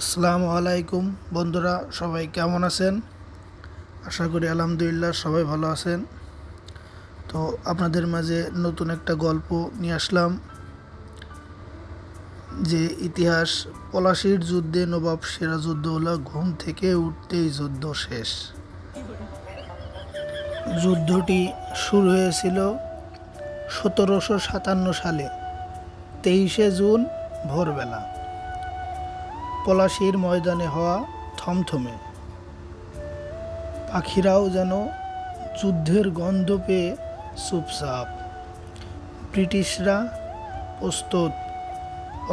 আসসালামু আলাইকুম বন্ধুরা, সবাই কেমন আছেন? আশা করি আলহামদুলিল্লাহ সবাই ভালো আছেন। তো আপনাদের মাঝে নতুন একটা গল্প নিয়ে আসলাম, যে ইতিহাস, পলাশির যুদ্ধে নবাব সিরাজউদ্দৌলা ঘুম থেকে উঠতেই যুদ্ধ শেষ। যুদ্ধটি শুরু হয়েছিল সতেরোশো সাতান্ন সালে, তেইশে জুন ভোরবেলা। পলাশির ময়দানে হওয়া থমথমে। পাখিরাও যেন যুদ্ধের গন্ধ পেয়ে চুপচাপ। ব্রিটিশরা প্রস্তুত।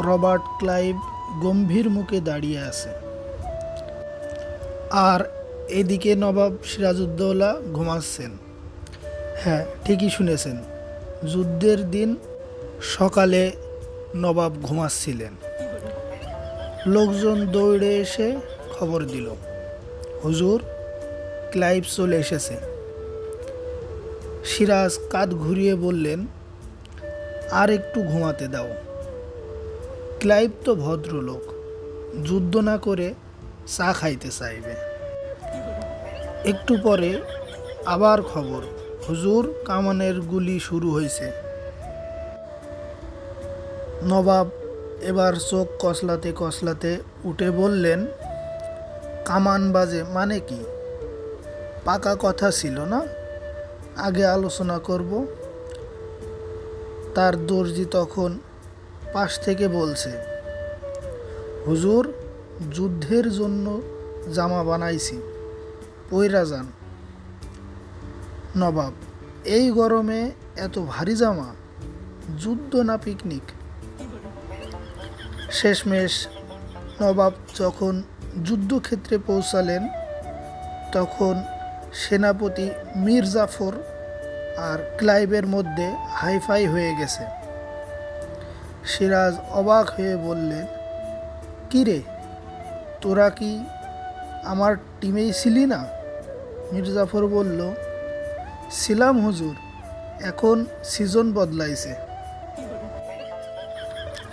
রবার্ট ক্লাইভ গম্ভীর মুখে দাঁড়িয়ে আছে। আর এদিকে নবাব সিরাজউদ্দৌলা ঘুমাচ্ছেন। হ্যাঁ ঠিকই শুনেছেন। যুদ্ধের দিন সকালে নবাব ঘুমাচ্ছিলেন। লোকজন দৌড়ে এসে খবর দিল। হুজুর, ক্লাইভ চলে এসেছে। সিরাজ কাঁধ ঘুরিয়ে বললেন, আর একটু ঘুমাতে দাও। ক্লাইভ তো ভদ্রলোক, যুদ্ধ না করে চা খাইতে চাইবে। একটু পরে আবার খবর, হুজুর, কামানের গুলি শুরু হয়েছে নবাব এবার চোখ কসলাতে কসলাতে উঠে বললেন, কামান বাজে মানে কি? পাকা কথা ছিল না? আগে আলোচনা করব। তার দর্জি তখন পাশ থেকে বলছে, হুজুর, যুদ্ধের জন্য জামা বানাইছি পৈরা যান। নবাব, এই গরমে এত ভারী জামা? যুদ্ধ না পিকনিক শেষমেশ নবাব যখন যুদ্ধক্ষেত্রে পৌঁছালেন, তখন সেনাপতি মীর জাফর আর ক্লাইভের মধ্যে হাইফাই হয়ে গেছে। সিরাজ অবাক হয়ে বললেন কিরে তোরা কি আমার টিমেই ছিলি না? মির্জাফর বলল, ছিলাম হুজুর, এখন সিজন বদলাইছে।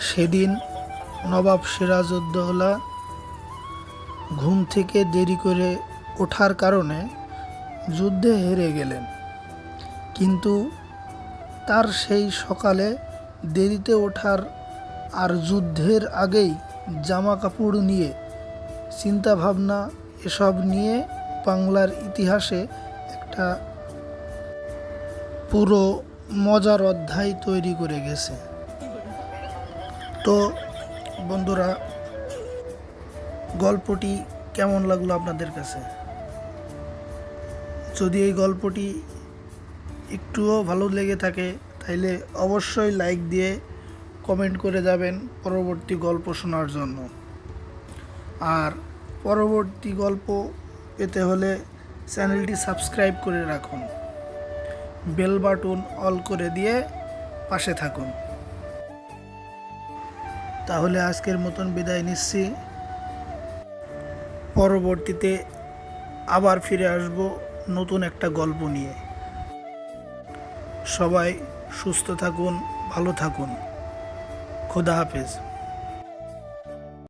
সেদিন নবাব সিরাজউদ্দৌলা ঘুম থেকে দেরি করে ওঠার কারণে যুদ্ধে হেরে গেলেন। কিন্তু তার সেই সকালে দেরিতে ওঠার আর যুদ্ধের আগেই জামা কাপড় নিয়ে চিন্তা ভাবনা এসব নিয়ে বাংলার ইতিহাসে একটা পুরো মজার অধ্যায় তৈরি করে গেছে। তো বন্ধুরা, গল্পটি কেমন লাগল আপনাদের কাছে? যদি এই গল্পটি একটুও ভালো লেগে থাকে, তাইলে অবশ্যই লাইক দিয়ে কমেন্ট করে যাবেন পরবর্তী গল্প শোনার জন্য। আর পরবর্তী গল্প পেতে হলে চ্যানেলটি সাবস্ক্রাইব করে রাখুন। বেল বাটন অল করে দিয়ে পাশে থাকুন। তাহলে আজকের মতন বিদায় নিচ্ছি। পরবর্তীতে আবার ফিরে আসব নতুন একটা গল্প নিয়ে। সবাই সুস্থ থাকুন, ভালো থাকুন। খোদা হাফেজ।